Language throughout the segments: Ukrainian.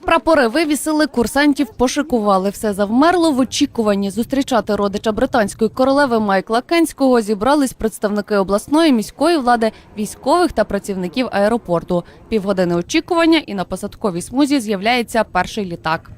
Прапори вивісили, курсантів пошикували. Все завмерло в очікуванні. Зустрічати родича британської королеви Майкла Кенського зібрались представники обласної міської влади, військових та працівників аеропорту. Півгодини очікування, і на посадковій смузі з'являється перший літак.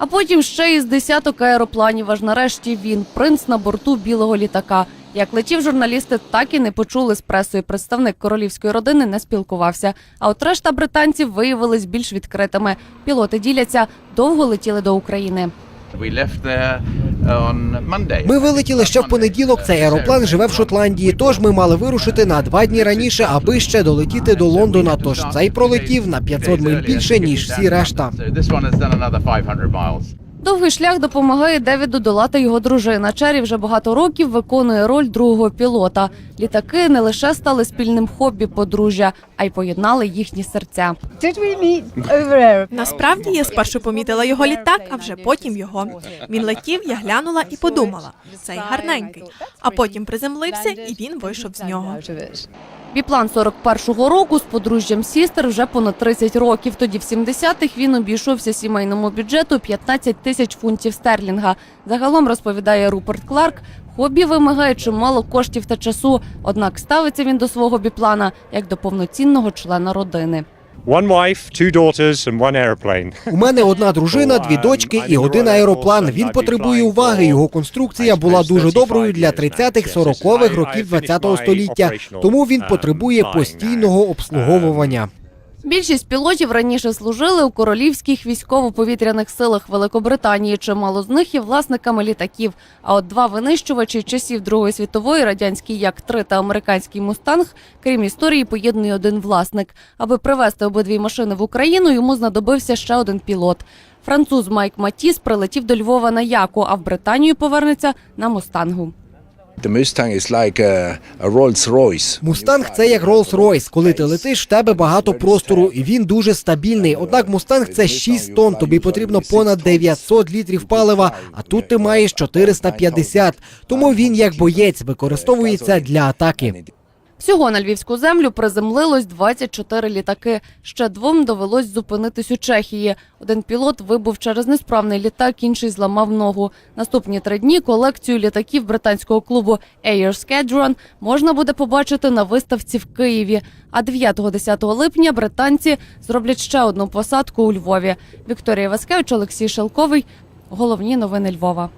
А потім ще із десяток аеропланів. Аж нарешті він принц на борту білого літака. Як летів журналісти, так і не почули з пресою. Представник королівської родини не спілкувався. А от решта британців виявились більш відкритими. Пілоти діляться, довго летіли до України. Ми вилетіли ще в понеділок. Цей аероплан живе в Шотландії. Тож ми мали вирушити на два дні раніше, аби ще долетіти до Лондона. Тож цей пролетів на 500 миль більше ніж всі решта. So this one has done another 500 miles. Довгий шлях допомагає Девіду долати його дружина. Чері вже багато років виконує роль другого пілота. Літаки не лише стали спільним хобі подружжя, а й поєднали їхні серця. Насправді я спершу помітила його літак, а вже потім його. Він летів, я глянула і подумала, цей гарненький. А потім приземлився, і він вийшов з нього. Біплан 41-го року з подружжям Сістер вже понад 30 років. Тоді в 70-х він обійшовся сімейному бюджету 15 тисяч фунтів стерлінга. Загалом розповідає Руперт Кларк. Хобі вимагає чимало коштів та часу. Однак ставиться він до свого біплана як до повноцінного члена родини. One wife, two daughters, and one airplane. У мене одна дружина, дві дочки і один аероплан. Він потребує уваги. Його конструкція була дуже доброю для 30-х, 40-х років 20-го століття. Тому він потребує постійного обслуговування. Більшість пілотів раніше служили у королівських військово-повітряних силах Великобританії. Чимало з них є власниками літаків. А от два винищувачі часів Другої світової радянський Як-3 та американський Мустанг, крім історії, поєднує один власник. Аби привезти обидві машини в Україну, йому знадобився ще один пілот. Француз Майк Матіс прилетів до Львова на Яку, а в Британію повернеться на Мустангу. Мустанг це як Rolls-Royce. Коли ти летиш, в тебе багато простору, і він дуже стабільний. Однак Мустанг це 6 тонн. Тобі потрібно понад 900 літрів палива, а тут ти маєш 450. Тому він як боєць використовується для атаки. Всього на львівську землю приземлилось 24 літаки. Ще двом довелось зупинитись у Чехії. Один пілот вибув через несправний літак, інший зламав ногу. Наступні три дні колекцію літаків британського клубу Air Squadron можна буде побачити на виставці в Києві. А 9-10 липня британці зроблять ще одну посадку у Львові. Вікторія Васкевич, Олексій Шелковий. Головні новини Львова.